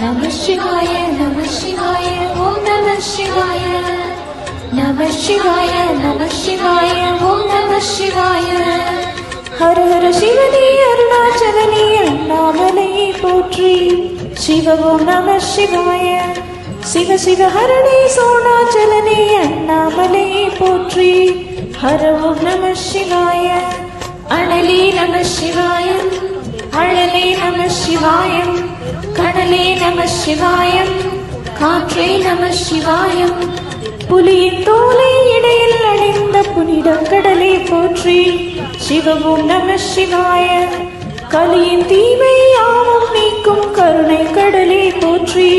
நம சிவாய நம சிவாய ஓம் நம சிவாய. நம சிவாய நம சிவாய ஓம் நம சிவாய. ஹர ஹர சிவனே அருணாச்சலனே அண்ணாமலையை போற்றி. சிவ ஓம் நம சிவாய. சிவ சிவ ஹரணே சோணாச்சலனே அண்ணாமலையை போற்றி. ஹர ஓம் நம சிவாய. அனலே நம சிவாய. அழலே நம சிவாயம் கடலே நம சிவாயம் காற்றே நம சிவாயம். புலியின் தோலை இடையில் அடைந்த புனிடம் கடலை போற்றி சிவமும் நம சிவாய. கலியின் தீமை யாவும் நீக்கும் கருணை கடலே போற்றி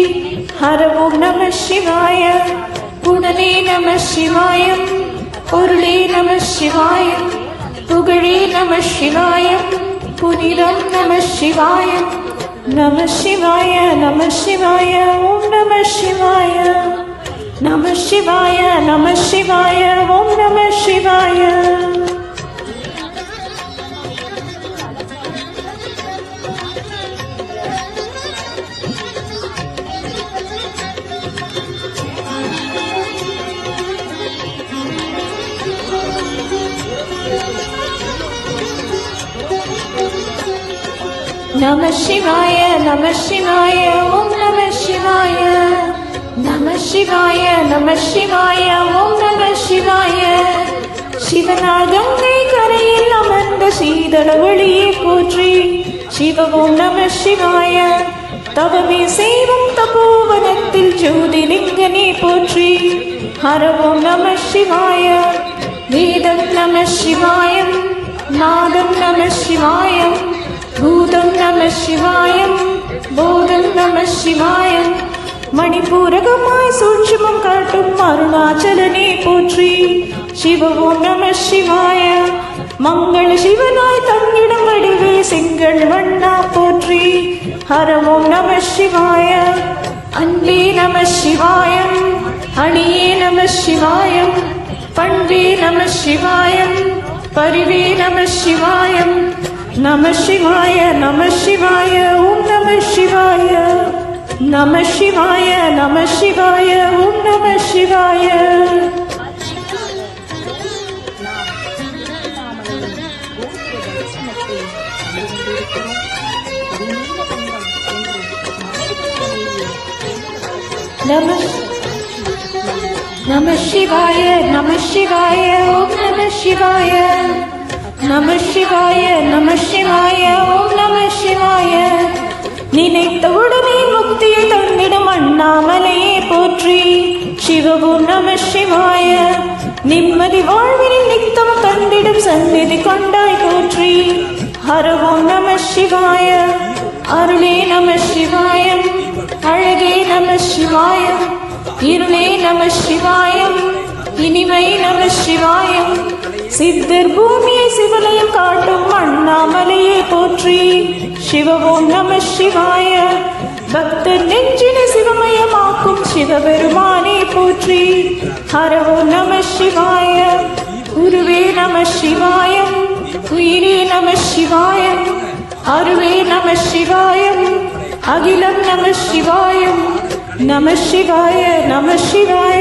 ஹரமும் நம சிவாய. புனலே நம சிவாயம் பொருளே நம சிவாயம் புகழே நம சிவாயம். புனிதம் நம சிவாயம் நம சிவாய நம சிவாய ஓம் நம சிவாய நம சிவாய நம சிவாய ஓம் நம சிவாய நம சிவாய நம சிவாய ஓம் நம சிவாய. நம சிவாய நம சிவாய ஓம் நம சிவாய. சிவனால் கங்கை கரையில் அமர்ந்த சீதள ஒளியை போற்றி சிவவும் நம சிவாய. தவமே செய்வும் தபோவனத்தில் ஜோதிலிங்கனே போற்றி. ஹரவும் நம சிவாய. வேதம் நம சிவாயம் நாதம் நம சிவாயம். பூதம் நம சிவாயம் போதம் நம சிவாயம் மணிப்பூரகமாய் சூட்சுமம் காட்டும் அருணாச்சலனே போற்றி சிவவோம் நம சிவாய மங்கள சிவனாய் தங்கிடம் வடிவே செங்கல் வண்ணா போற்றி ஹரவோம் நம சிவாய அன்பே நம சிவாயம் அணியே நம சிவாயம் பண்பே நம சிவாயம் பரிவே நம சிவாயம் நம சிவாய நம சிவாய ஓம் நம சிவாய நம சிவாய நம சிவாய ஓம் நம சிவாய நம நம சிவாய நம சிவாய ஓம் நம சிவாய நம சிவாய நம சிவாய ஓம் நம சிவாய. நினைத்தவுடனே முக்தியை தந்திடும் அண்ணாமலையே போற்றி சிவவும் நம சிவாய. நிம்மதி வாழ்வினில் நித்தம் தந்திடும் சந்நிதி கொண்டாய் போற்றி. ஹரவோம் நம சிவாய அருளே நம சிவாயம் அழகே நம சிவாயம் இருளே நம சிவாயம். இனிமை நம சிவாயம். சித்தர் பூமியை சிவலயம் காட்டும் அண்ணாமலையை போற்றி. சிவவோம் நம சிவாய. பக்தர் நெஞ்சினை சிவமயமாக்கும் சிவபெருமானே போற்றி. ஹரவோம் நம சிவாய. குருவே நம சிவாயம். உயிரே நம சிவாயம். அருவே நம சிவாயம். அகிலம் நம சிவாயம். நம சிவாய நம சிவாய.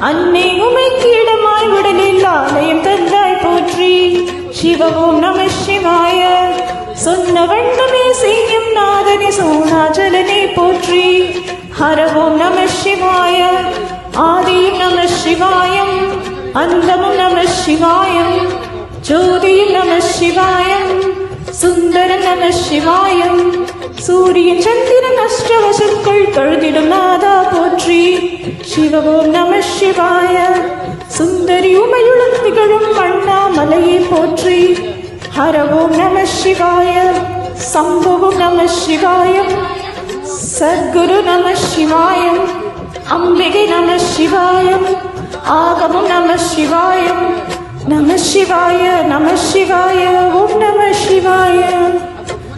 அன்னை உமைக்கு இடமாய் உடலில் ஆலயம் தந்தாய் போற்றி. சிவ நம சிவாய. சொன்ன வண்ணமே செய்யும் நாதனி சோனாச்சலனே போற்றி. ஹரவும் நம சிவாய. ஆதியும் நம சிவாயம். அந்தமும் நம சிவாயம். ஜோதியும் நம சிவாயம். நம சிவாயம். சூரிய சந்திரன் அஷ்டவசங்கள் கழுதிடும் நாதா போற்றி. சிவவோம் நம சிவாய. சுந்தரி உமையுடன் திகழும் அண்ணாமலையை போற்றி. ஹரவோம் நம சிவாய. சம்பவம் நம சிவாயம் சத்குரு நம சிவாயம். அம்பிகை நம சிவாயம். ஆகமும் நம சிவாயம். நம சிவாய நம சிவாய. ஓம் நம சிவாய.